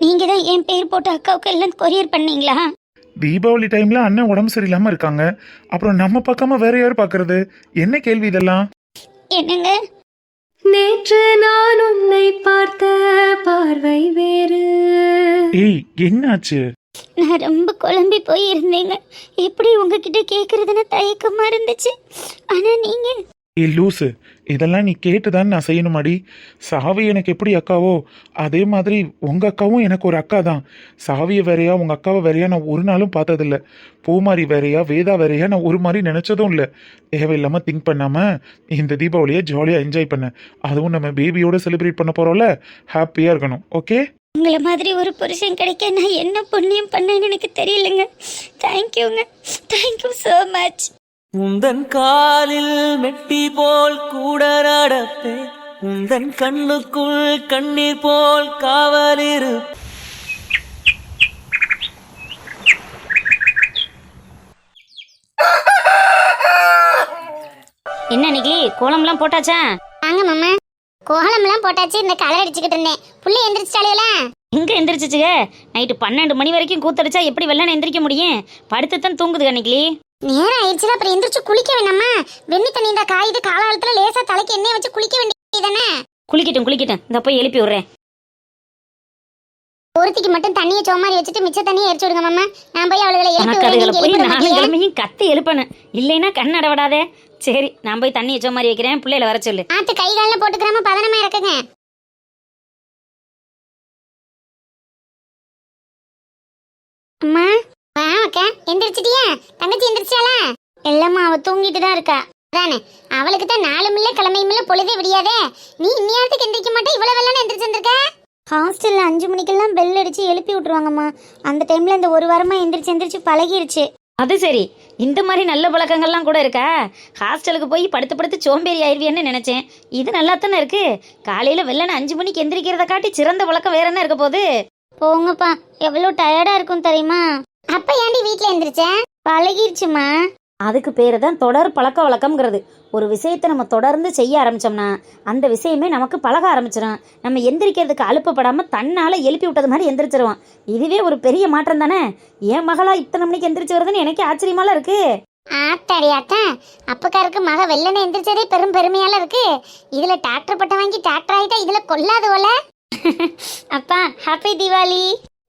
நீங்க தான் என் பேர் போட்டு அக்காவுக்கு எல்லாம் கொரியர் பண்ணீங்களா? தீபாவளி டைம்ல அண்ணன் உடம்பு சரியில்லாம இருக்காங்க. அப்புறம் நம்ம பார்க்காம வேற யார் பாக்குறது? என்ன கேள்வி இதெல்லாம்? என்னங்க? நேற்று நான் உன்னை பார்த்த பார்வை வேறு. ஏய் என்னாச்சு? நான் ரொம்ப குழம்பி போய் இருந்தேங்க எப்படி உங்ககிட்ட கேட்கறதுன்னு தயக்கமா இருந்துச்சு. ஆனா நீங்க ஏ லூசு இதெல்லாம் நீ கேட்டு தான் நான் செய்யணுமாடி. சாவி எனக்கு எப்படி அக்காவோ? அதே மாதிரி உங்கள் அக்காவும் எனக்கு ஒரு அக்கா தான் சாவியை வேறையா உங்கள் அக்காவை வேறையா நான் ஒரு நாளும் பார்த்ததில்ல. பூமாரி வேறையா வேதா வேறையா நான் ஒரு மாதிரி நினச்சதும் இல்லை. தேவையில்லாமல் திங்க் பண்ணாமல் இந்த தீபாவளியை ஜாலியாக என்ஜாய் பண்ண. அதுவும் நம்ம பேபியோட செலிப்ரேட் பண்ண போகிறோம்ல ஹாப்பியாக இருக்கணும். ஓகே உங்களை மாதிரி ஒரு புருஷன் கிடைக்க நான் என்ன புண்ணியம் பண்ணேன்னு எனக்கு தெரியலங்க. தேங்க்யூங்க தேங்க்யூ ஸோ மச் உந்தன் காலில் மெட்டி போல் கூட நடப்பே உந்தன் கண்ணுக்குள் கண்ணீர் போல் காவலிரு. என்ன நிக்கி கோலம்லாம் போட்டாச்சா? வாங்க மாமா. கோலம்லாம் போட்டாச்சு இந்த கலர் அடிச்சுக்கிட்டு இருந்தேன். புள்ள எந்திரிச்சிட்டாலேல எங்க எந்திரிச்சிச்சுக நைட்டு பன்னெண்டு மணி வரைக்கும் கூத்தடிச்சா எப்படி வெள்ளன எந்திரிக்க முடியும்? படுத்துத்தான் தூங்குது அன்னைக்கு. நேரம் ஆயிடுச்சுல அப்புறம் எந்திரிச்சு குளிக்க வேணாமா? வெண்ணி தண்ணி இந்த காயுது காலகாலத்துல லேசா தலைக்கு எண்ணெய் வச்சு குளிக்க வேண்டியதானே குளிக்கட்டும் குளிக்கட்டும். இந்த போய் எழுப்பி விடுறேன். ஒருத்திக்கு மட்டும் தண்ணியை சோமாரி வச்சுட்டு மிச்ச தண்ணியை எரிச்சு விடுங்க மாமா. நான் போய் அவளுகளை எழுப்பி? கிழமையும் கத்தி எழுப்பணும். இல்லைன்னா கண்ணட விடாதே சரி நான் போய் தண்ணி வச்ச மாதிரி வைக்கிறேன். பிள்ளையில வர சொல்லு. ஆத்து கை காலில் போட்டுக்கிறாம பதனமா இருக்குங்க அம்மா. ஆ அக்கா எந்திரிச்சிட்டியா? தங்கச்சி எந்திரிச்சாளா? இல்லம்மா அவ தூங்கிட்டு தான் இருக்கா. அதானே அவளுக்கு தான் நாலு மில்ல கிழமையுமில்ல பொழுதே விடியாதே. நீ இன்னியாரத்துக்கு எந்திரிக்க மாட்டே இவ்வளவு வெள்ளன எந்திரிச்சு வந்திருக்க? ஹாஸ்டல்ல அஞ்சு மணிக்கெல்லாம் பெல் அடிச்சு எழுப்பி விட்டுருவாங்கம்மா. அந்த டைம்ல இந்த ஒரு வாரமா எந்திரிச்சு எந்திரிச்சு பழகிருச்சு. அது சரி. இந்த மாதிரி நல்ல பழக்கங்கள்லாம் கூட இருக்கா? ஹாஸ்டலுக்கு போய் படுத்து படுத்து சோம்பேறி ஆயிருவியன்னு நினைச்சேன். இது நல்லா தானே இருக்கு? காலையில வெள்ளன அஞ்சு மணிக்கு எந்திரிக்கிறத காட்டி சிறந்த பழக்கம் வேற என்ன இருக்க போகுது? போங்கப்பா. எவ்வளவு டயர்டா இருக்கும் தெரியுமா? அப்ப ஏன்டி வீட்ல எந்திரிச்ச? பழகிருச்சுமா. அதுக்கு பேரு தான் தொடர் பழக்க வழக்கம்ங்கிறது. ஒரு விஷயத்தை நம்ம தொடர்ந்து செய்ய ஆரம்பிச்சோம்னா அந்த விஷயமே நமக்கு பழக ஆரம்பிச்சிடும் நம்ம எந்திரிக்கிறதுக்கு அலுப்பப்படாம தன்னால எழுப்பி விட்டது மாதிரி எந்திரிச்சிருவான் இதுவே ஒரு பெரிய மாற்றம் தானே? என் மகளா இத்தனை மணிக்கு எந்திரிச்சு வருதுன்னு எனக்கு ஆச்சரியமால இருக்கு. ஆத்தாடி அக்கா அப்பக்காருக்கு மக வெள்ளனை எந்திரிச்சதே பெரும் பெருமையால இருக்கு. இதுல டாக்டர் பட்டம் வாங்கி டாக்டர் ஆயிட்டா இதுல கொல்லாத போல. அப்பா happy Deepavali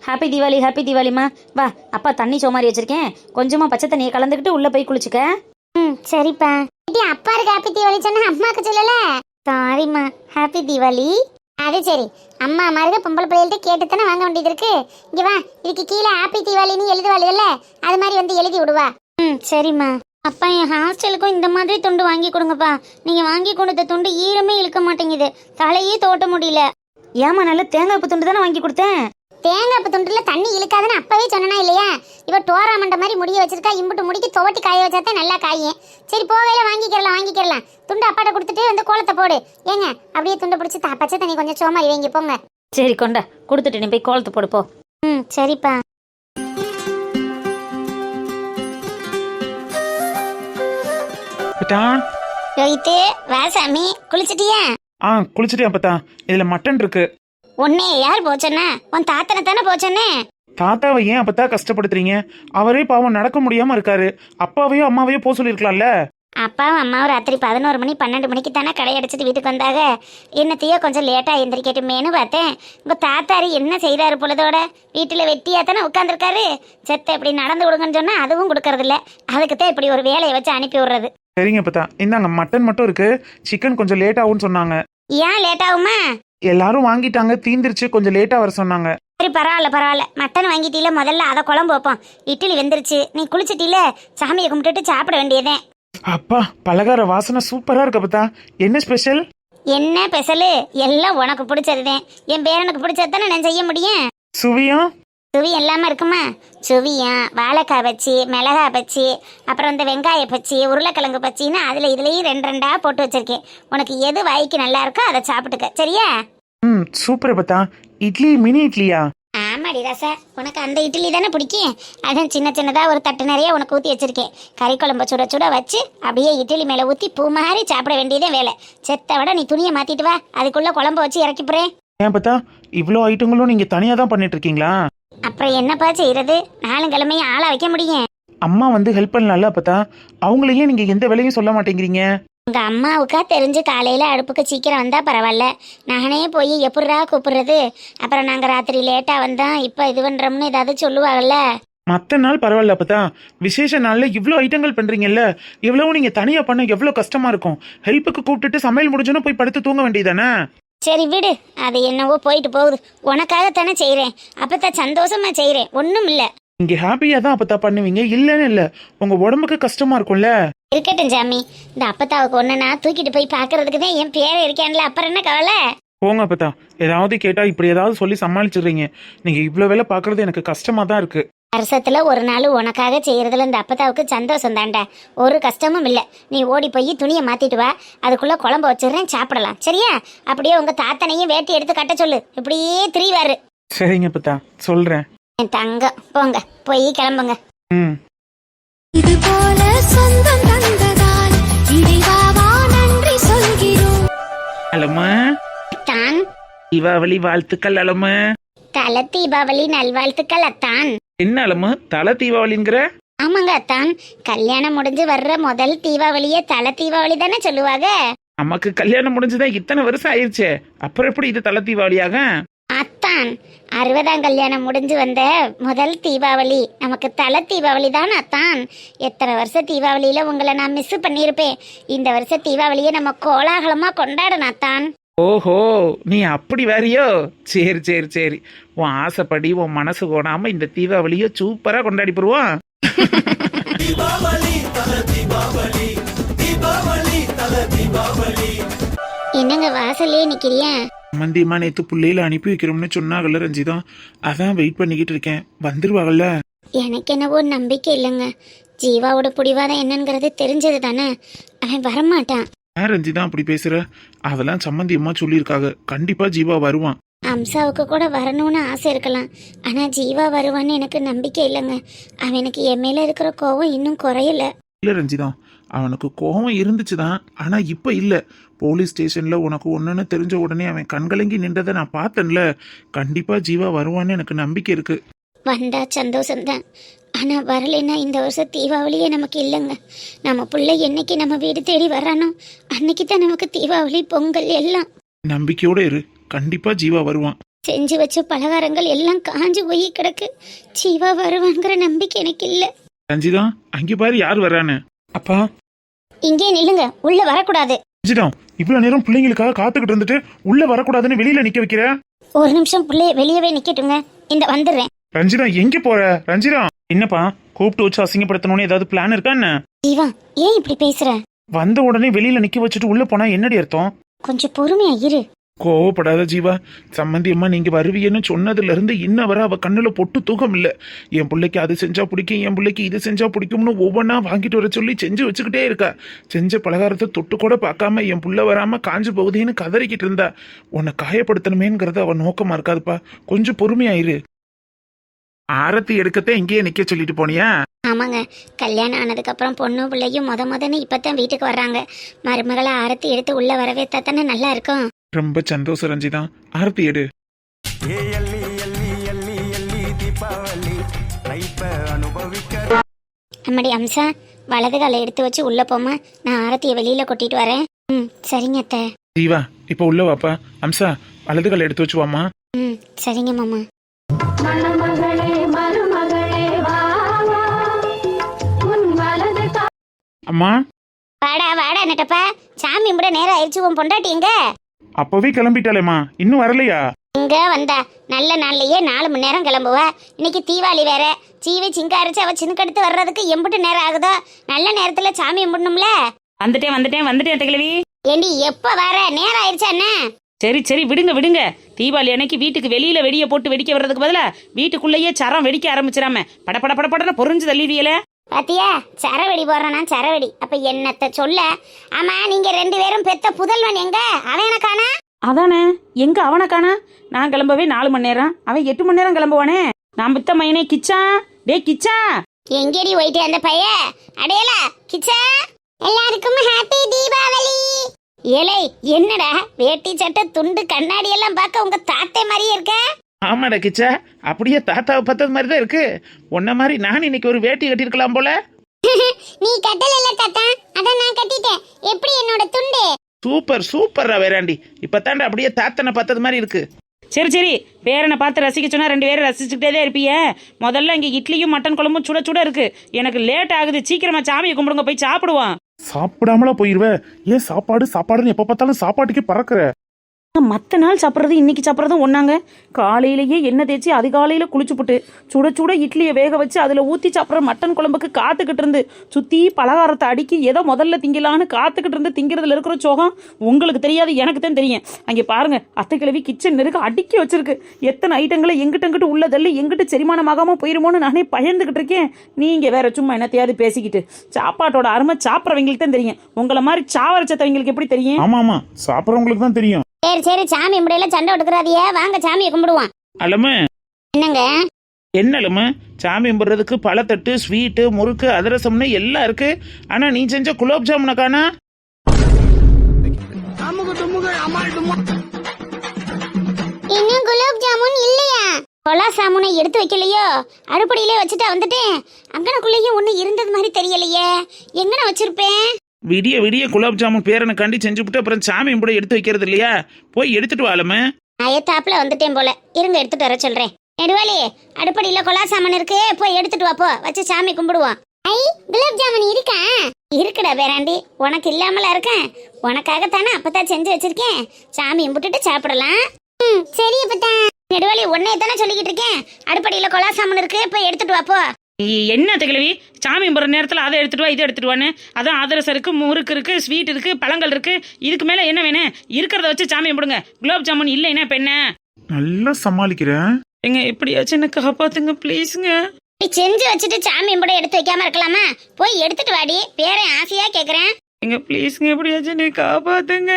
happy Deepavali happy தீபாவளிமா வா அப்பா தண்ணி சோமாரி வச்சிருக்கேன். கொஞ்சமா பச்சை தண்ணியை கலந்துக்கிட்டு உள்ள போய் குளிச்சுக்க. ம் சரிப்பா. இது அப்பா இருக்கு ஹாப்பி தீபாவளி சொன்னா அம்மாக்கு சொல்லல? சாரிம்மா ஹாப்பி தீபாவளி அது சரி. அம்மா மருக பொம்பளை பிள்ளைகள்ட்ட கேட்டு தானே வாங்க வேண்டியது இருக்கு. இங்க வா இதுக்கு கீழே ஹாப்பி தீபாவளின்னு எழுதுவாளுகள்ல? அது மாதிரி வந்து எழுதி விடுவா. ம் சரிம்மா. அப்பா என் ஹாஸ்டலுக்கும் இந்த மாதிரி துண்டு வாங்கி கொடுங்கப்பா. நீங்க வாங்கி கொடுத்த துண்டு ஈரமே இழுக்க மாட்டேங்குது. தலையே தோட்ட முடியல. ஏமா நல்ல தேங்காய் பூ துண்டு தானே வாங்கி கொடுத்தேன்? தேங்காய் துண்டுல தண்ணி இழுக்காதுன்னு அப்பவே சொன்னா இல்லையா? இவ டோரா மண்ட மாதிரி முடிய வச்சிருக்கா இம்புட்டு முடிக்கு துவட்டி காய வச்சா தான் நல்லா காயும். சரி போகையில வாங்கிக்கிறலாம் வாங்கிக்கிறலாம். துண்டு அப்பாட்ட கொடுத்துட்டு வந்து கோலத்தை போடு. ஏங்க அப்படியே துண்டை பிடிச்சி பச்சை தண்ணி கொஞ்சம் சோமாரி வைங்க போங்க. சரி கொண்டா. கொடுத்துட்டு நீ போய் கோலத்து போடு போ. ம் சரிப்பா. ரோஹித்து வா சாமி. குளிச்சிட்டியா? ஆ குளிச்சுட்டே அப்பத்தா இதுல மட்டன் இருக்கு. உன்னே யார் போச்சன்னா? உன் தாத்தனை தானே போச்சன்னே? தாத்தாவை ஏன் அப்பத்தா கஷ்டப்படுத்துறீங்க? அவரே பாவம் நடக்க முடியாம இருக்காரு. அப்பாவையோ அம்மாவையோ போக சொல்லியிருக்கலாம்ல? அப்பாவும் அம்மாவும் ராத்திரி பதினோரு மணி பன்னெண்டு மணிக்கு தானே கடை அடிச்சிட்டு வீட்டுக்கு வந்தாங்க. என்னத்தையோ கொஞ்சம் லேட்டாக எந்திரிக்கட்டுமேனு பார்த்தேன். உங்கள் தாத்தாரு என்ன செய்கிறாரு பொழுதோட? வீட்டில் வெட்டியாக தானே உட்காந்துருக்காரு செத்த இப்படி நடந்து கொடுங்கன்னு சொன்னால் அதுவும் கொடுக்கறதில்ல. அதுக்கு தான் இப்படி ஒரு வேலையை வச்சு அனுப்பி விடுறது. சரிங்க அப்பத்தா. இந்தாங்க மட்டன் மட்டும் இருக்கு. சிக்கன் கொஞ்சம் லேட் ஆகும்னு சொன்னாங்க. ஏன் லேட் ஆகுமா? எல்லாரும் வாங்கிட்டாங்க தீந்துருச்சு கொஞ்சம் லேட்டா வர சொன்னாங்க. சரி பரவாயில்ல பரவாயில்ல. மட்டன் வாங்கிட்டீல முதல்ல அதை குழம்பு வைப்போம். இட்லி வெந்துருச்சு. நீ குளிச்சிட்டீல? சாமியை கும்பிட்டுட்டு சாப்பிட வேண்டியதே. அப்பா பலகார வாசனை சூப்பரா இருக்கு அப்பத்தா. என்ன ஸ்பெஷல் என்ன பெசலு எல்லாம் உனக்கு பிடிச்சதுதான். என் பேரனுக்கு பிடிச்சது தானே நான் செய்ய முடியும்? சுவியா? சுவி எல்லாமே இருக்குமா? சுவியம் வாழைக்காய் பச்சி மிளகாய் பச்சி அப்புறம் இந்த வெங்காய பச்சி உருளைக்கிழங்கு பச்சின்னு அதில் இதுலேயும் ரெண்டு ரெண்டா போட்டு வச்சிருக்கேன். உனக்கு எது வாய்க்கு நல்லா இருக்கோ அதை சாப்பிட்டுக்க. சரியா? ம் சூப்பர் அப்பத்தா. இட்லி மினி இட்லியா? ஆமாடி ரசா. உனக்கு அந்த இட்லி தானே பிடிக்கும்? அதான் சின்ன சின்னதாக ஒரு தட்டு நிறைய உனக்கு ஊற்றி வச்சிருக்கேன். கறி குழம்பு சுட சுட வச்சு அப்படியே இட்லி மேலே ஊற்றி பூ மாதிரி சாப்பிட வேண்டியதே வேலை. செத்த விட நீ துணியை மாற்றிட்டு வா. அதுக்குள்ளே குழம்பு வச்சு இறக்கி போகிறேன் ஏன் பார்த்தா இவ்வளோ ஐட்டங்களும் நீங்கள் தனியாக தான் பண்ணிட்டு இருக்கீங்களா? அப்புறம் என்னப்பா செய்யறது? நாளும் கிழமையும் ஆளா வைக்க முடியும். அம்மா வந்து ஹெல்ப் பண்ணலாம்ல அப்பத்தா? அவங்களையும் நீங்கள் எந்த வேலையும் சொல்ல மாட்டேங்கிறீங்க? உங்க அம்மாவுக்கா தெரிஞ்சு காலையில அடுப்புக்கு சீக்கிரம் வந்தா பரவாயில்ல. நானே போய் எப்படிரா கூப்பிடுறது? அப்புறம் நாங்க ராத்திரி லேட்டா வந்தா இப்ப இது பண்றோம்னு ஏதாவது சொல்லுவாங்கல்ல. மற்ற நாள் பரவாயில்ல அப்பதா விசேஷ நாளில் இவ்வளோ ஐட்டங்கள் பண்ணுறீங்கல்ல இவ்வளவு நீங்கள் தனியாக பண்ண எவ்வளோ கஷ்டமாக இருக்கும். ஹெல்ப்புக்கு கூப்பிட்டுட்டு சமையல் முடிஞ்சோன்னு போய் படுத்து தூங்க வேண்டியதானே சரி விடு அது என்னவோ போயிட்டு போகுது. உனக்காகத்தானே செய்றேன். அப்பதான் சந்தோஷமா செய்றேன். ஒண்ணும் இல்ல. இங்கே ஹாப்பியாக தான் அப்பத்தா பண்ணுவீங்க. இல்லைன்னு இல்லை. உங்கள் உடம்புக்கு கஷ்டமாக இருக்கும்ல? இருக்கட்டும் சாமி இந்த அப்பத்தாவுக்கு ஒண்ணுனா தூக்கிட்டு போய் பாக்குறதுக்கு தான் என் பேரை இருக்கேன்ல. அப்புறம் என்ன கவலை? போங்க அப்பத்தா. ஏதாவது கேட்டால் இப்படி ஏதாவது சொல்லி சமாளிச்சிடுறீங்க. நீங்கள் இவ்வளோ வேலை பார்க்குறது எனக்கு கஷ்டமாக தான் இருக்குது வருஷத்துல ஒரு நாள் உனக்காக செய்யறதுல இந்த அப்பத்தாவுக்கு சந்தோஷம் தாண்டா ஒரு கஷ்டமும் இல்ல. நீ ஓடி போய் துணியை மாத்திட்டு வா. அதுக்குள்ள குழம்பு வச்சிடுறேன் சாப்பிடலாம். சரியா? அப்படியே உங்க தாத்தனையும் வேட்டி எடுத்து கட்ட சொல்லு. இப்படியே திரிவாரு. சரிங்க அப்பத்தா. சொல்கிறேன் என் தங்கம். போங்க. போய் கிளம்புங்க. ம். இது போல சொந்தம் தந்ததால் இறைவாவா நன்றி சொல்கிறோம். அலம்மா தான். தீபாவளி வாழ்த்துக்கள் அலம்மா தல தீபாவளி நல்வாழ்த்துக்கள் அத்தான். என்ன அலம்மா தலை தீபாவளிங்கிற? ஆமாங்க அத்தான். கல்யாணம் முடிஞ்சு வர்ற முதல் தீபாவளியே தல தீபாவளி தானே சொல்லுவாங்க? நமக்கு கல்யாணம் முடிஞ்சுதான் இத்தனை வருஷம் ஆயிருச்சே? அப்புறம் எப்படி இது தலை தீபாவளியாக? அத்தான். அறுபதாம் கல்யாணம் முடிஞ்சு வந்த முதல் தீபாவளி. நமக்கு தல தீபாவளி தான் அத்தான். எத்தனை வருஷ தீபாவளியில உங்களை நான் மிஸ் பண்ணியிருப்பேன். இந்த வருஷ தீபாவளியை நம்ம கோலாகலமா கொண்டாடணும் அத்தான். ஓஹோ நீ அப்படி வேறியோ? சரி சரி சரி. உன் ஆசைப்படி உன் மனசு கோணாம இந்த தீபாவளியை சூப்பரா கொண்டாடி போடுவோம் என்னங்க வாசல்லே நிக்கிறியா? மந்தியமா நேத்து பிள்ளையில அனுப்பி வைக்கிறோம்னு சொன்னாங்கல்ல ரஞ்சிதா. அதான் வெயிட் பண்ணிக்கிட்டு இருக்கேன். வந்துருவாங்கல்ல? எனக்கு என்னவோ நம்பிக்கை இல்லைங்க. ஜீவாவோட புடிவாதம் என்னங்கிறது தெரிஞ்சது தானே அவன் வரமாட்டான். ஏன் ரஞ்சிதா அப்படி பேசுற? அதெல்லாம் சம்மந்தியம்மா சொல்லியிருக்காங்க. கண்டிப்பா ஜீவா வருவான். அம்சாவுக்கு கூட வரணும்னு ஆசை இருக்கலாம். ஆனா ஜீவா வருவான்னு எனக்கு நம்பிக்கை இல்லைங்க. அவனுக்கு என் மேல இருக்கிற கோவம் இன்னும் குறையல. இல்ல ரஞ்சிதா அவனுக்கு கோபம் இருந்துச்சுதான். ஆனா இப்ப இல்ல. போலீஸ் ஸ்டேஷன்ல உனக்கு ஒண்ணுன்னு தெரிஞ்ச உடனே அவன் கண்கலங்கி நின்றதை நான் பார்த்தேன்ல. கண்டிப்பா ஜீவா வருவான்னு எனக்கு நம்பிக்கை இருக்கு. வந்தா சந்தோஷம்தான். ஆனா வரலைன்னா இந்த வருஷம் தீபாவளியே நமக்கு இல்லைங்க. நம்ம பிள்ளை என்னைக்கு நம்ம வீடு தேடி வரானோ அன்னைக்கு தான் நமக்கு தீபாவளி பொங்கல் எல்லாம். நம்பிக்கையோட இரு. கண்டிப்பா ஜீவா வருவான். செஞ்சு வச்ச பலகாரங்கள் எல்லாம் காஞ்சு போய் கிடக்கு. ஜீவா வருவாங்கிற நம்பிக்கை எனக்கு இல்லை. ரஞ்சிதா அங்கே பாரு யார் வரான்னு. அப்பா. இங்கே நில்லுங்க. உள்ள வரக்கூடாது. ரஞ்சிதா இவ்வளவு நேரம் பிள்ளைங்களுக்காக காத்துக்கிட்டு இருந்துட்டு உள்ள வரக்கூடாதுன்னு வெளியில நிக்க வைக்கிற? ஒரு நிமிஷம் பிள்ளைய வெளியவே நிக்கட்டுங்க. இந்த வந்துடுறேன். ரஞ்சிதா எங்க போற? ரஞ்சிதா. என்னப்பா கூப்பிட்டு வச்சு அசிங்கப்படுத்தணும்னு ஏதாவது பிளான் இருக்கா என்ன? ஜீவா ஏன் இப்படி பேசுற? வந்த உடனே வெளியில நிக்க வச்சுட்டு உள்ள போனா என்னடி அர்த்தம்? கொஞ்சம் பொறுமையா இரு. கோவப்படாத ஜீவா சம்மந்தி அம்மா நீங்க வருவீன்னு சொன்னதுல இருந்து இன்ன வரை அவ கண்ணுல பொட்டு தூக்கம் இல்ல. என் பிள்ளைக்கு அது செஞ்சா பிடிக்கும் என் பிள்ளைக்கு இது செஞ்சா பிடிக்கும்னு ஒவ்வொன்றா வாங்கிட்டு வர சொல்லி செஞ்சு வச்சுக்கிட்டே இருக்கா. செஞ்ச பலகாரத்தை தொட்டு கூட பார்க்காம என் புள்ள வராம காஞ்சு போகுதேன்னு கதறிக்கிட்டு இருந்தா. உன்னை காயப்படுத்தணுமேங்கிறது அவன் நோக்கமா இருக்காதுப்பா. கொஞ்சம் பொறுமையாயிரு ஆரத்தி எடுக்கத்தான் இங்கேயே நிக்க சொல்லிட்டு போனியா? ஆமாங்க. கல்யாணம் ஆனதுக்கு அப்புறம் பொண்ணு பிள்ளையும் முத முதன்னு இப்பதான் வீட்டுக்கு வர்றாங்க. மருமகளை ஆரத்தி எடுத்து உள்ள வரவே தானே நல்லா இருக்கும். ரொம்ப சந்தோஷம் ரஞ்சிதா. ஆரத்தி எடு. அம்மடி அம்சா வலது காலை எடுத்து வச்சு உள்ள போமா நான் ஆரத்தியை வெளியில கொட்டிட்டு வரேன். ம் சரிங்க அத்தை. ஜீவா இப்போ உள்ள வாப்பா. அம்சா வலது காலை எடுத்து வச்சு வாம்மா. ம் சரிங்க மாமா. அம்மா? வாடா வாடா நட்டப்பா. சாமி கும்பிட நேரம் ஆயிடுச்சு. உன் பொண்டாட்டி எங்க? அப்பவே கிளம்பிட்டாளேம்மா. இன்னும் வரலையா? இங்க வந்தா. நல்ல நாள்லயே நாலு மணி நேரம் கிளம்புவா. இன்னைக்கு தீபாவளி வேற. சீவி சிங்காரிச்சு அவ சின்னுக்கடுத்து வர்றதுக்கு எம்பிட்டு நேரம் ஆகுதோ? நல்ல நேரத்துல சாமி கும்பிடணும்ல? வந்துட்டேன் வந்துட்டேன் வந்துட்டேன் கிழவி ஏண்டி எப்ப வர? நேரம் ஆயிடுச்சா என்ன? சரி சரி விடுங்க விடுங்க. தீபாவளி அன்னைக்கு வீட்டுக்கு வெளியில வெடியை போட்டு வெடிக்க வர்றதுக்கு பதிலா வீட்டுக்குள்ளேயே சரம் வெடிக்க ஆரம்பிச்சிடாம. பட பட பட படன்னு பொறிஞ்சு தள்ளிடுவியல பாத்தியா? சரவெடி போடுறேனா சரவெடி. அப்ப என்னத்த சொல்ல? ஆமா நீங்க ரெண்டு பேரும் பெத்த புதல்வன் எங்க? அவன் எனக்கானா? அதானே? எங்க அவனை காணா நான் கிளம்பவே நாலு மணி நேரம். அவன் எட்டு மணி நேரம் கிளம்புவானே. நான் பித்த மையனே கிச்சா. டேய் கிச்சா. எங்கடி போயிட்டு அந்த பைய? அடையல கிச்சா. எல்லாருக்கும் ஹாப்பி தீபாவளி. ஏலே என்னடா? வேட்டி சட்டை துண்டு கண்ணாடி எல்லாம் பார்க்க உங்க தாத்தே மாதிரியே இருக்க? ஆமாடா கிச்சா. அப்படியே தாத்தாவை பார்த்தது மாதிரி தான் இருக்கு. உன்ன மாதிரி நான் இன்னைக்கு ஒரு வேட்டி கட்டியிருக்கலாம் போல. நீ கட்டல இல்ல தாத்தா? அதான் நான் கட்டிட்டேன். எப்படி என்னோட துண்டு? சூப்பர் சூப்பர்ரா வேறாண்டி. இப்பதான்டா அப்படியே தாத்தனை பார்த்தது மாதிரி இருக்கு. சரி சரி. பேரனை பார்த்து ரசிக்க சொன்னா ரெண்டு பேரும் ரசிச்சுக்கிட்டே தான் இருப்பீங்க. முதல்ல இங்க இட்லியும் மட்டன் குழம்பும் சுட சுட இருக்கு. எனக்கு லேட் ஆகுது. சீக்கிரமா சாமியை கும்பிடுங்க போய் சாப்பிடுவோம். சாப்பிடாமலா போயிருவ? ஏன் சாப்பாடு சாப்பாடுன்னு எப்ப பார்த்தாலும் சாப்பாட்டுக்கே பறக்குற? மற்ற நாள் சாப்பிட்றது இன்னைக்கு சாப்பிட்றதும் ஒன்றாங்க காலையிலேயே எண்ணெய் தேய்ச்சி அதிகாலையில் குளிச்சுப்புட்டு சுட சுட இட்லியை வேக வச்சு அதில் ஊற்றி சாப்பிட்ற மட்டன் குழம்புக்கு காத்துக்கிட்டு இருந்து சுற்றி பலகாரத்தை அடுக்கி ஏதோ முதல்ல திங்கலான்னு காத்துக்கிட்டு இருந்து திங்கிறதுல இருக்கிற சோகம் உங்களுக்கு தெரியாது எனக்கு தான் தெரியும். அங்கே பாருங்க அத்தை கிழவி கிச்சன் நெருக்க அடுக்கி வச்சிருக்கு. எத்தனை ஐட்டங்களை எங்கிட்ட எங்கிட்ட உள்ள தள்ளி எங்கிட்ட செரிமானமாகாமல் போயிருமோன்னு நானே பயந்துக்கிட்டு இருக்கேன். நீங்கள் வேற சும்மா என்னத்தையாவது பேசிக்கிட்டு சாப்பாட்டோட அருமை சாப்பிட்றவங்களுக்கு தான் தெரியும். உங்களை மாதிரி சாவரச்சத்தவங்களுக்கு எப்படி தெரியும்? ஆமாம் ஆமாம் சாப்பிட்றவங்களுக்கு தான் தெரியும். சரி சரி சாமி முடையில சண்டை எடுக்கிறாதியே வாங்க சாமியை கும்பிடுவோம். அலமு. என்னங்க? என்ன அலமு? சாமி கும்பிட்றதுக்கு பழத்தட்டு ஸ்வீட்டு முறுக்கு அதிரசம்னு எல்லாம் இருக்கு. ஆனா நீ செஞ்ச குலோப் ஜாமுனை காணா? இன்னும் குலாப் ஜாமுன் இல்லையா? கொலா சாமுனை எடுத்து வைக்கலையோ? அடுப்படியிலே வச்சுட்டா வந்துட்டேன். அங்கனக்குள்ளேயும் ஒண்ணு இருந்தது மாதிரி தெரியலையே. எங்கன வச்சிருப்பேன்? விடிய விடிய குலாப் ஜாமுன் பேரனை கண்டி செஞ்சு விட்டு அப்புறம் சாமி கூட எடுத்து வைக்கிறது இல்லையா? போய் எடுத்துட்டு வா அலமு அயத்தாப்புல வந்துட்டேன் போல. இருங்க எடுத்துட்டு வர சொல்றேன். நெடுவாளி அடுப்படியில கொலா சாமான் இருக்கு. போய் எடுத்துட்டு வா போ. வச்சு சாமி கும்பிடுவோம். ஐ குலாப் ஜாமுன் இருக்கா? இருக்குடா பேராண்டி. உனக்கு இல்லாமலா இருக்கேன்? உனக்காகத்தானே அப்பதான் செஞ்சு வச்சிருக்கேன். சாமி கும்பிட்டுட்டு சாப்பிடலாம். ம் சரி அப்பதான் நெடுவாளி உன்னைய தானே சொல்லிக்கிட்டு இருக்கேன். அடுப்படியில கொலா சாமான் இருக்கு. போய் எடுத்துட்டு வா போ. என்ன தகிழவி சாமி போகிற நேரத்தில் அதை எடுத்துட்டு வா இதை எடுத்துட்டு வான்னு. அதான் அதிரசம் இருக்கு முறுக்கு இருக்கு ஸ்வீட் இருக்கு பழங்கள் இருக்கு. இதுக்கு மேலே என்ன வேணும்? இருக்கிறத வச்சு சாமி கும்பிடுங்க. குலோப் ஜாமுன் இல்லைன்னா இப்போ என்ன? நல்லா சமாளிக்கிறேன் எங்க எப்படியாச்சும் என்ன காப்பாத்துங்க ப்ளீஸுங்க நீ செஞ்சு வச்சுட்டு சாமி கூட எடுத்து வைக்காம இருக்கலாமா? போய் எடுத்துட்டு வாடி. பேரன் ஆசையா கேக்குறேன். எங்க ப்ளீஸுங்க எப்படியாச்சும் என்னை காப்பாத்துங்க.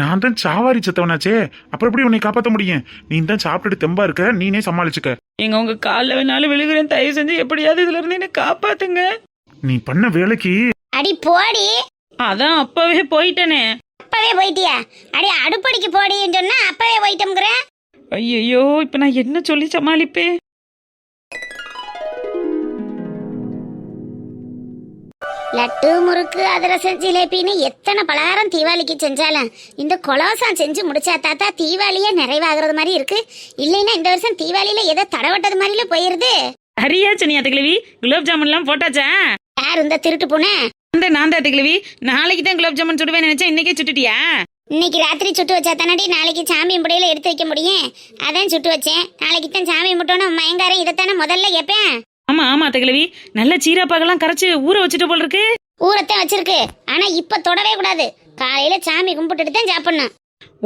நான் தான் சாவாரி செத்தவனாச்சே. அப்புறம் எப்படி உன்னை காப்பாற்ற முடியும்? நீ தான் சாப்பிட்டுட்டு தெம்பா இருக்க நீனே சமாளிச்சுக்க. எங்க உங்க காலில் வேணாலும் விழுகிறேன் தயவு செஞ்சு எப்படியாவது இதுல இருந்து என்ன காப்பாத்துங்க. நீ பண்ண வேலைக்கு அடி போடி. அதான் அப்பவே போயிட்டேனே. அப்பவே போயிட்டியா? அடி அடுப்படிக்கு போடின்னு சொன்னா அப்பவே போயிட்டோம்ங்கிற. ஐயோ இப்போ நான் என்ன சொல்லி சமாளிப்பேன்? லட்டு முறுக்கு அதிரசம் ஜிலேபின்னு எத்தனை பலகாரம் தீபாவளிக்கு செஞ்சாலும் இந்த கொலோசம் செஞ்சு முடிச்சா தாத்தா தீபாவளியே நிறைவாகிறது மாதிரி இருக்கு. இல்லைன்னா இந்த வருஷம் தீபாவளியில ஏதோ தடவட்டது மாதிரில போயிருது. ஹரியா சனியா தகிழவி குலோப் ஜாமுன்லாம் போட்டாச்சா? யார் இந்த திருட்டு பூனை? அந்த நான் தான் தகிழவி. நாளைக்கு தான் குலோப் ஜாமுன் சுடுவேன் நினைச்சா இன்னைக்கே சுட்டுட்டியா? இன்னைக்கு ராத்திரி சுட்டு வச்சா தானடி நாளைக்கு சாமி முடையில எடுத்து வைக்க முடியும்? அதான் சுட்டு வச்சேன். நாளைக்கு தான் சாமி முட்டோன்னு மயங்காரன் இதைத்தானே முதல்ல கேட்பேன். ஆமா ஆமா தகிழவி நல்ல சீராப்பாகெல்லாம் கரைச்சு ஊற வச்சுட்டு போல இருக்கு ஊரத்தான் வச்சிருக்கு. ஆனா இப்ப தொடவே கூடாது. காலையில சாமி கும்பிட்டுட்டு தான் சாப்பிடணும்.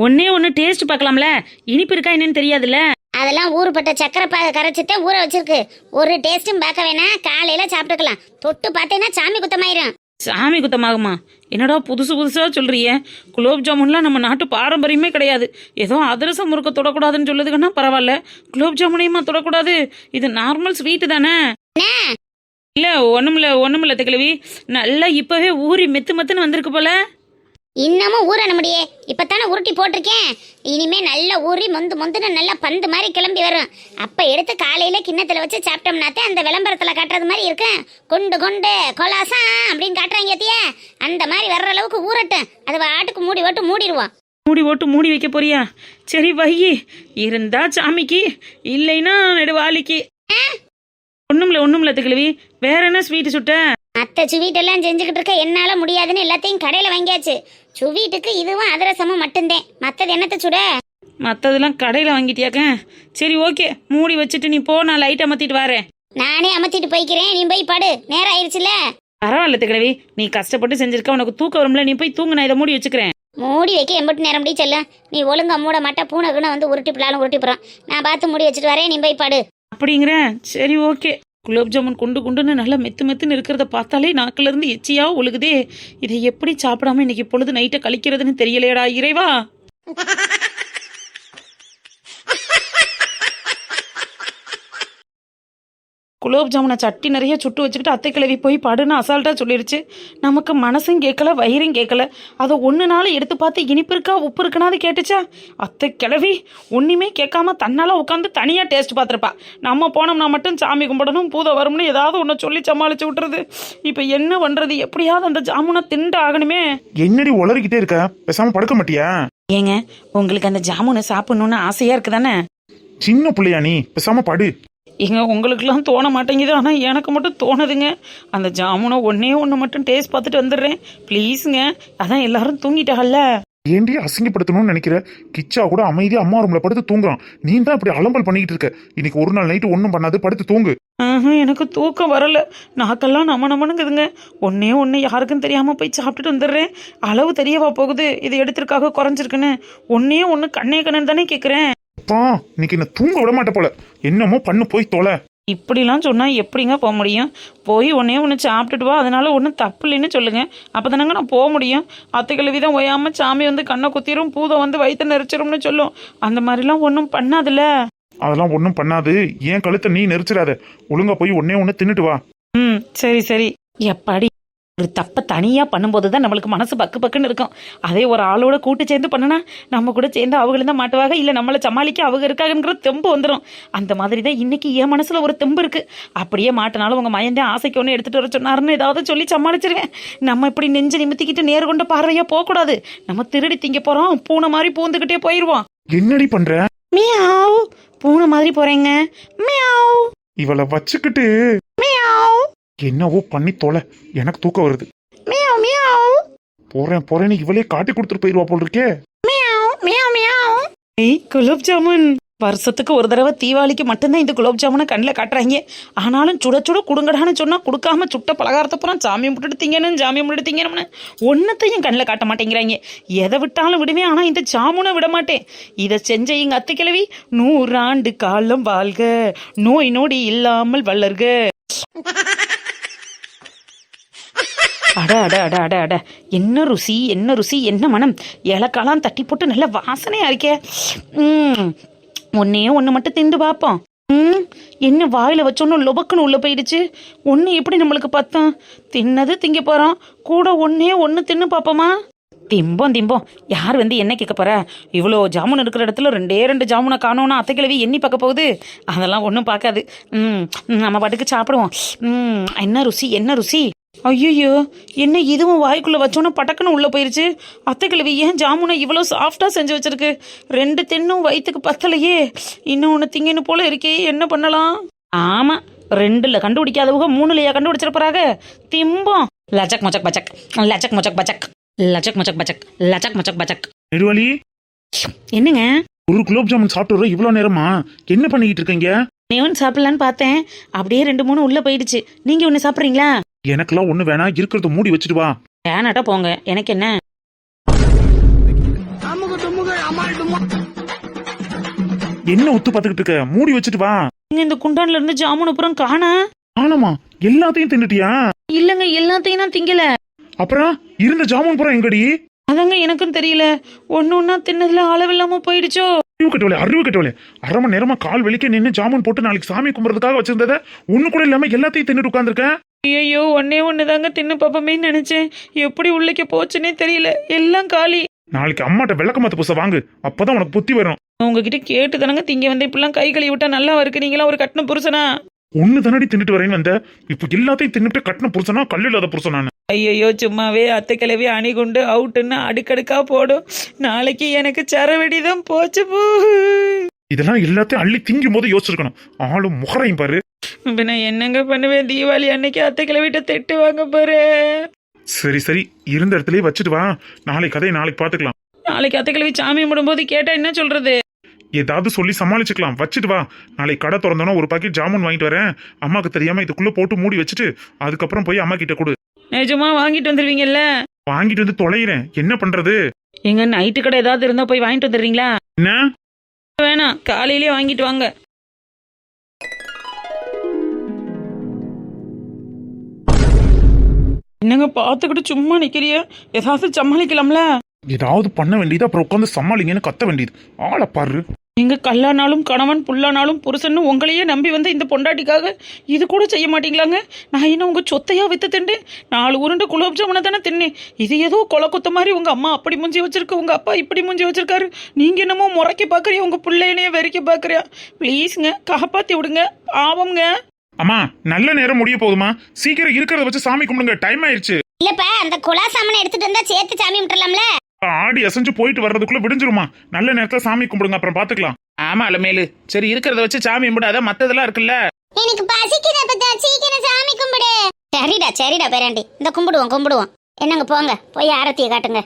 ஒன்னே ஒன்னு டேஸ்ட் பார்க்கலாம்ல. இனிப்பு இருக்கா என்னன்னு தெரியாதுல்ல. அதெல்லாம் ஊறுபட்ட சக்கரை பாக கரைச்சிட்டு ஊற வச்சிருக்கு. ஒரு டேஸ்டும் பார்க்க வேணாம். காலையில சாப்பிட்டுக்கலாம். தொட்டு பார்த்தேன்னா சாமி குத்தமாயிரும். சாமி குத்தமாகுமா? என்னடா புதுசு புதுசா சொல்றியே? குலோப் ஜாமுன்லாம் நம்ம நாட்டு பாரம்பரியமே கிடையாது. ஏதோ அதிரசம் முறுக்க தொடக்கூடாதுன்னு சொல்லுதுங்கன்னா பரவாயில்ல. குலோப் ஜாமுனையுமா தொடக்கூடாது? இது நார்மல் ஸ்வீட்டு தானே? இல்ல ஒண்ணுமில்ல ஒண்ணுமில்ல தக்கிழவி நல்லா இப்பவே ஊறி மெத்து மெத்துன்னு வந்திருக்கு போல. இன்னமும் ஊற முடியே இப்பத்தானே உருட்டி போட்டிருக்கேன். இனிமே நல்லா ஊறி மொந்து மொந்துன்னு நல்லா பந்து மாதிரி கிளம்பி வரும். அப்ப எடுத்து காலையில கிண்ணத்துல வச்சு சாப்பிட்டோம்னாத்தே அந்த விளம்பரத்துல காட்டுறது மாதிரி இருக்கு. கொண்டு கொண்டு கொலாசா அப்படின்னு காட்டுறாங்க அத்தியா அந்த மாதிரி வர்ற அளவுக்கு ஊறட்டும். அது வாட்டுக்கு மூடி போட்டு மூடிடுவோம். மூடி போட்டு மூடி வைக்க போறியா? சரி வையி. இருந்தா சாமிக்கு. இல்லைன்னா நெடுவாளிக்கு ஒண்ணுமில்ல ஒண்ணுமில்ல தக்கிழவி வேற என்ன ஸ்வீட் சுட்ட? மற்ற சுவீட் எல்லாம் செஞ்சுக்கிட்டு இருக்க என்னால முடியாதுன்னு எல்லாத்தையும் கடையில வாங்கியாச்சு. சுவீட்டுக்கு இதுவும் அதிரசமும் மட்டும்தான். மத்தது என்னத்த சுட? மற்றதெல்லாம் கடையில் வாங்கிட்டியாக்க? சரி ஓகே. மூடி வச்சுட்டு நீ போ நான் லைட் அமர்த்திட்டு வரேன். நானே அமர்த்திட்டு போய்க்கிறேன். நீ போய் படு. நேரம் ஆயிடுச்சுல பரவாயில்ல கிழவி நீ கஷ்டப்பட்டு செஞ்சிருக்க உனக்கு தூக்கம் வரும்ல நீ போய் தூங்கு நான் இதை மூடி வச்சுக்கிறேன். மூடி வைக்க எம்பட்டு நேரம் முடி செல்லும். நீ ஒழுங்கா மூட மாட்டா பூனை கீனை வந்து உருட்டி பிள்ளாலும் உருட்டி போகிறான் நான் பார்த்து மூடி வச்சுட்டு வரேன் நீ போய் பாடு. அப்படிங்கிறேன் சரி ஓகே. குலோப் ஜாமுன் குண்டு குண்டுன்னு நல்லா மெத்து மெத்துன்னு இருக்கிறத பார்த்தாலே நாக்குல இருந்து ஒழுகுதே. இதை எப்படி சாப்பிடாம இன்னைக்கு பொழுது நைட்டை கழிக்கிறதுன்னு தெரியலையடா இறைவா. குலோப் ஜாமுனை சட்டி நிறைய சுட்டு வச்சுக்கிட்டு அத்தை கிழவி போய் படுன்னு அசால்ட்டாக சொல்லிருச்சு. நமக்கு மனசும் கேட்கல வயிறும் கேட்கல. அதை ஒன்று நாள் எடுத்து பார்த்து இனிப்பு இருக்கா உப்பு இருக்குனாது கேட்டுச்சா? அத்தை கிழவி ஒன்றுமே கேட்காம தன்னால் உட்காந்து தனியாக டேஸ்ட் பார்த்துருப்பா. நம்ம போனோம்னா மட்டும் சாமி கும்பிடணும் பூதை வரும்னு ஏதாவது ஒன்று சொல்லி சமாளிச்சு விட்டுறது. இப்போ என்ன பண்ணுறது எப்படியாவது அந்த ஜாமுனை திண்டு ஆகணுமே. என்னடி உளறிக்கிட்டே இருக்க? பேசாம படுக்க மாட்டியா? ஏங்க உங்களுக்கு அந்த ஜாமுனை சாப்பிடணுன்னு ஆசையாக இருக்குதானே? சின்ன பிள்ளையா நீ? பேசாம படு. ஏங்க உங்களுக்குலாம் தோண மாட்டேங்குது ஆனால் எனக்கு மட்டும் தோணுதுங்க. அந்த ஜாமுனை ஒன்றே ஒன்று மட்டும் டேஸ்ட் பார்த்துட்டு வந்துடுறேன். ப்ளீஸுங்க அதான் எல்லாரும் தூங்கிட்டாங்கல்ல. ஏண்டி அசிங்கப்படுத்தணும்னு நினைக்கிற? கிச்சா கூட அமைதியா அம்மா ரூம்ல படுத்து தூங்குறான். நீ தான் இப்படி அலம்பல் பண்ணிக்கிட்டு இருக்க. இன்னைக்கு ஒரு நாள் நைட்டு ஒன்றும் பண்ணாது படுத்து தூங்கு. எனக்கு தூக்கம் வரல. நாக்கெல்லாம் நம்ம நம்மனுங்குதுங்க ஒன்னே ஒன்று யாருக்கும் தெரியாமல் போய் சாப்பிட்டுட்டு வந்துடுறேன். அளவு தெரியவா போகுது. இது எடுத்திருக்காக குறைஞ்சிருக்குன்னு. ஒன்னே ஒன்று கண்ணே கண்ணன் தானே கேட்குறேன் அப்பா இன்னைக்கு என்ன தூங்க விட மாட்டே போல. என்னமோ பண்ணு போய் தொலை. இப்படிலாம் சொன்னால் எப்படிங்க போக முடியும்? போய் ஒன்றே ஒன்று சாப்பிட்டுட்டு வா அதனால ஒன்றும் தப்பு இல்லைன்னு சொல்லுங்க. அப்போ தானங்க நான் போக முடியும்? அத்தை கிழவி தான் ஒயாமல் சாமி வந்து கண்ணை குத்திரும் பூதை வந்து வயிற்று நெரிச்சிரும்னு சொல்லும். அந்த மாதிரிலாம் ஒன்றும் பண்ணாதுல்ல? அதெல்லாம் ஒன்றும் பண்ணாது. ஏன் கழுத்தை நீ நெரிச்சிடாத. ஒழுங்கா போய் ஒன்னே ஒன்று தின்னுட்டு வா. ம் சரி சரி. எப்பாடி ஒரு தப்பை தனியாக பண்ணும்போது தான் நம்மளுக்கு மனசு பக்கு பக்குன்னு இருக்கும். அதே ஒரு ஆளோட கூட்டு சேர்ந்து பண்ணுனா நம்ம கூட சேர்ந்து அவங்களும் தான் மாட்டுவாங்க. இல்லை நம்மளை சமாளிக்க அவங்க இருக்காங்கங்கிற தெம்பு வந்துடும் அந்த மாதிரி தான் இன்னைக்கு என் மனசில் ஒரு தெம்பு இருக்கு. அப்படியே மாட்டினாலும் உங்கள் மயந்தே ஆசைக்கு ஒன்று எடுத்துகிட்டு வர சொன்னாருன்னு ஏதாவது சொல்லி சமாளிச்சிருவேன். நம்ம இப்படி நெஞ்சு நிமித்திக்கிட்டு நேர் கொண்ட பார்வையாக போகக்கூடாது. நம்ம திருடி திங்க போகிறோம் பூனை மாதிரி பூந்துக்கிட்டே போயிடுவோம் என்னடி பண்ற? மியாவ். பூனை மாதிரி போகிறேங்க மியாவ். இவளை வச்சுக்கிட்டு மியாவ். என்னவோ பண்ணி தொலை. எனக்கு தூக்கம் வருது. Meow meow. போறேன் போறேன்னு இவளே காட்டி கொடுத்துட்டு போயிருவா போல் இருக்கே ஏய் குலோப் ஜாமுன். வருஷத்துக்கு ஒரு தடவை தீபாவளிக்கு மட்டும்தான் இந்த குலோப் ஜாமுனை கண்ணில் காட்டுறாங்க. ஆனாலும் சுட சுட கொடுங்கடான்னு சொன்னால் கொடுக்காம சுட்ட பலகாரத்தை பூரா சாமி முட்டுட்டு திங்கணும் சாமி முட்டுட்டு திங்கணும்னு. ஒன்றத்தையும் கண்ணில் காட்ட மாட்டேங்கிறாங்க. எதை விட்டாலும் விடுவேன் ஆனால் இந்த ஜாமுனை விட மாட்டேன். இதை செஞ்ச எங்கள் அத்தை கிழவி நூறாண்டு காலம் வாழ்க. நோய் நொடி இல்லாமல் வளர்க. அட அட அட அட அட. என்ன ருசி என்ன ருசி என்ன மனம். ஏலக்காலாம் தட்டி போட்டு நல்ல வாசனையா இருக்கே. ம். ஒன்னே ஒன்று மட்டும் திண்டு பார்ப்போம். ம். என்ன வாயில் வச்சோன்னு லொபக்குன்னு உள்ளே போயிடுச்சு. ஒன்று எப்படி நம்மளுக்கு பத்தம்? தின்னது திங்க போகிறோம் கூட ஒன்னே ஒன்று தின்னு பார்ப்போமா? திம்போம் திம்போம். யார் வந்து என்ன கேட்க போறா? இவ்வளோ ஜாமுன் இருக்கிற இடத்துல ரெண்டே ரெண்டு ஜாமுனை காணோன்னா அத்தை கிழவி எண்ணி பார்க்க போகுது. அதெல்லாம் ஒன்றும் பார்க்காது. ம். ம், நம்ம பாட்டுக்கு சாப்பிடுவோம். ம். என்ன ருசி என்ன ருசி? ஐயோ என்ன இதுவும் வாய்க்குள்ள வச்சோன்னா பட்டக்குன்னு உள்ள போயிருச்சு? அத்தை கிழவி ஏன் ஜாமுனை இவ்வளோ சாஃப்டா செஞ்சு வச்சிருக்கு? ரெண்டு தென்னும் வயிற்றுக்கு பத்தலையே. இன்னும் ஒன்று திங்கன்னு போல இருக்கே என்ன பண்ணலாம்? ஆமா ரெண்டுல கண்டுபிடிக்காதவங்க மூணுலையா கண்டுபிடிச்சிருப்பாங்க திம்போம். லச்சக் மொச்சக் பச்சக். லச்சக் மொச்சக் பச்சக். லச்சக் மொச்சக் பச்சக். லச்சக் மொச்சக் பச்சக். நெடுவலி என்னங்க? ஒரு குலோப் ஜாமுன் சாப்பிட்டு இவ்வளோ நேரமா? என்ன பண்ணிக்கிட்டு இருக்கீங்க? நேவன் சாப்பிடலான்னு பார்த்தேன். அப்படியே ரெண்டு மூணு உள்ள போயிடுச்சு. நீங்க ஒன்று சாப்பிட்றீங்களா? எனக்கெல்லாம் ஒண்ணு வேணாம் இருக்கிறத மூடி வச்சுட்டு வா. வேணாட்டா போங்க. எனக்கு என்ன? என்ன ஒத்து பார்த்துக்கிட்டு இருக்க? மூடி வச்சுட்டு வா. நீங்க இந்த குண்டான்ல இருந்து ஜாமுன் அப்புறம் காணா? ஆனமா எல்லாத்தையும் தின்னுட்டியா? இல்லங்க எல்லாத்தையும் நான் திங்கல. அப்புறம் இருந்த ஜாமுன் பூரா எங்கடி? அதங்க எனக்கும் தெரியல. ஒன்னு ஒன்னா தின்னதுல அளவில்லாம போயிடுச்சோ? அறிவு கட்டவளே அறிவு கட்டவளே. அரை மணி நேரமா கால் வெளிக்க நின்று ஜாமுன் போட்டு நாளைக்கு சாமி கும்பிட்றதுக்காக வச்சிருந்தத ஒண்ணு கூட இல்லாம எல்லாத்தையும் தின்னுட்டு உட்காந்துருக்கேன் ஐயோ ஒன்னே ஒன்று தாங்க தின்னு பாப்பமே நினைச்சேன். எப்படி உள்ளிக்க போச்சுன்னே தெரியல. எல்லாம் காலி. நாளைக்கு அம்மாட்ட விளக்கமாத்த புதுசை வாங்கு. அப்பதான் உனக்கு புத்தி வரும். உங்ககிட்ட கேட்டு தானங்க திங்க வந்து இப்படிலாம் கை கழுவி விட்டா நல்லா இருக்கு நீங்களா ஒரு கட்டின புருஷனா? ஒண்ணு தானடி தின்னுட்டு வரேன்னு வந்த. இப்ப எல்லாத்தையும் தின்னுட்டு கட்டின புருஷனா? கல்லு இல்லாத புருஷன் நானு? ஐயோ சும்மாவே அத்தை கிளவி அணி கொண்டு அவுட்டுன்னு அடுக்கடுக்கா போடும். நாளைக்கு எனக்கு சரவெடி தான் போச்சு போ. இதெல்லாம் எல்லாத்தையும் அள்ளி திங்கும் போது யோசிச்சிருக்கணும். ஆளும் முகரையும் பாரு. இப்ப நான் என்னங்க பண்ணுவேன்? தீபாவளி அன்னைக்கு அத்தை கிளவிட்ட திட்டு வாங்க போறேன் சரி சரி. இருந்த இடத்துலயே வச்சுட்டு வா. நாளைக்கு கதையை நாளைக்கு பாத்துக்கலாம் நாளைக்கு அத்தை கிளவி சாமி கும்பிடும்போது கேட்டா என்ன சொல்றது? ஏதாவது சொல்லி சமாளிச்சுக்கலாம். வச்சுட்டு வா. நாளைக்கு கடை திறந்தோன்னா ஒரு பாக்கெட் ஜாமுன் வாங்கிட்டு வரேன். அம்மாக்கு தெரியாம இதுக்குள்ள போட்டு மூடி வச்சுட்டு அதுக்கப்புறம் போய் அம்மா கிட்ட கொடு. நிஜமா வாங்கிட்டு வந்துருவீங்கல்ல? வாங்கிட்டு வந்து தொலைகிறேன். என்ன பண்றது? எங்க நைட்டு கடை ஏதாவது இருந்தா போய் வாங்கிட்டு வந்துடுறீங்களா என்ன? வேணாம். காலையிலேயே வாங்கிட்டு வாங்க. என்னங்க பார்த்துக்கிட்டு சும்மா நிக்கிறிய? ஏதாவது சமாளிக்கலாம்ல? ஏதாவது பண்ண வேண்டியது அப்புறம் உட்காந்து சமாளிங்கன்னு கத்த வேண்டியது. ஆளை பாரு. நீங்க கல்லானாலும் கணவன் புல்லானாலும் புருஷன்னு உங்களையே நம்பி வந்த இந்த பொண்டாட்டிக்காக இது கூட செய்ய மாட்டீங்களாங்க? நான் என்ன உங்க சொத்தையா வித்து திண்டேன் நாலு உருண்டை குலோப் ஜாமுனை தானே தின்னேன். இது ஏதோ கொலை குத்த மாதிரி உங்க அம்மா அப்படி முஞ்சி வச்சிருக்கு உங்க அப்பா இப்படி முஞ்சி வச்சிருக்காரு. நீங்க என்னமோ முறைக்க பாக்குறியா உங்க பிள்ளைனையே வெறிக்க பாக்குறியா? ப்ளீஸ்ங்க காப்பாத்தி விடுங்க. பாவம்ங்க அம்மா நல்ல நேரம் முடிய போகுதுமா சீக்கிரம் இருக்கிறத வச்சு சாமி கும்பிடுங்க. டைம் ஆயிடுச்சு. இல்லப்பா அந்த குலா சாமனை எடுத்துட்டு வந்தா சேர்த்து சாமி விட்டுறலாம்ல ஆடி அசைஞ்சு போயிட்டு வர்றதுக்குள்ள விடிஞ்சிருமா? நல்ல நேரத்துல சாமி கும்பிடுங்க அப்புறம் பாத்துக்கலாம். ஆமா மேலு சரி இருக்கிறத வச்சு சாமி கும்பிடாத மத்ததெல்லாம் இருக்குல்ல? எனக்கு பசிக்குது அப்பதா சீக்கிரம் சாமி கும்பிடு. சரிடா சரிடா பேராண்டி. இந்த கும்பிடுவோம் கும்பிடுவோம். என்னங்க போங்க. போய் ஆரத்தியை காட்டுங்க.